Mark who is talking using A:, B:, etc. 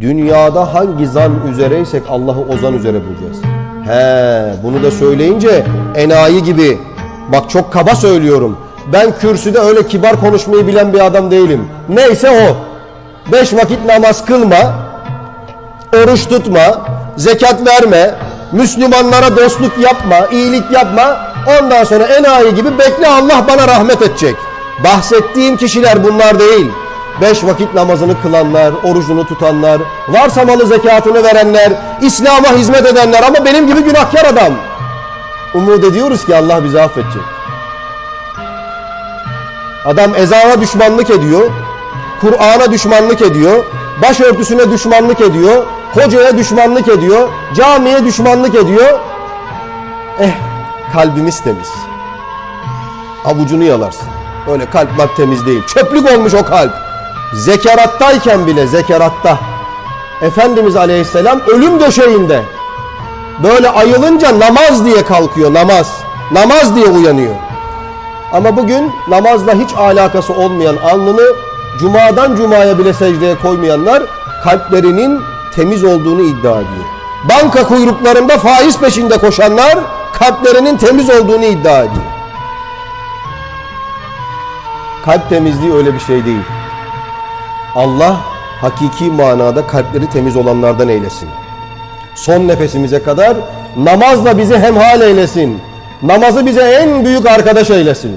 A: Dünyada hangi zan üzereysek Allah'ı o zan üzere bulacağız. He, bunu da söyleyince enayi gibi. Bak çok kaba söylüyorum. Ben kürsüde öyle kibar konuşmayı bilen bir adam değilim. Neyse o. Beş vakit namaz kılma, oruç tutma, zekat verme, Müslümanlara dostluk yapma, iyilik yapma. Ondan sonra enayi gibi bekle Allah bana rahmet edecek. Bahsettiğim kişiler bunlar değil. Beş vakit namazını kılanlar, orucunu tutanlar, varsa malı zekatını verenler, İslam'a hizmet edenler ama benim gibi günahkar adam. Umut ediyoruz ki Allah bizi affedecek. Adam ezana düşmanlık ediyor, Kur'an'a düşmanlık ediyor, başörtüsüne düşmanlık ediyor, hocaya düşmanlık ediyor, camiye düşmanlık ediyor. Eh, kalbimiz temiz. Avucunu yalarsın. Öyle kalp bak temiz değil. Çöplük olmuş o kalp. Zekerattayken bile zekeratta. Efendimiz Aleyhisselam ölüm döşeğinde. Böyle ayılınca namaz diye kalkıyor namaz. Namaz diye uyanıyor. Ama bugün namazla hiç alakası olmayan alnını cumadan cumaya bile secdeye koymayanlar kalplerinin temiz olduğunu iddia ediyor. Banka kuyruklarında faiz peşinde koşanlar kalplerinin temiz olduğunu iddia ediyor. Kalp temizliği öyle bir şey değil. Allah hakiki manada kalpleri temiz olanlardan eylesin. Son nefesimize kadar namazla bizi hemhal eylesin. Namazı bize en büyük arkadaş eylesin.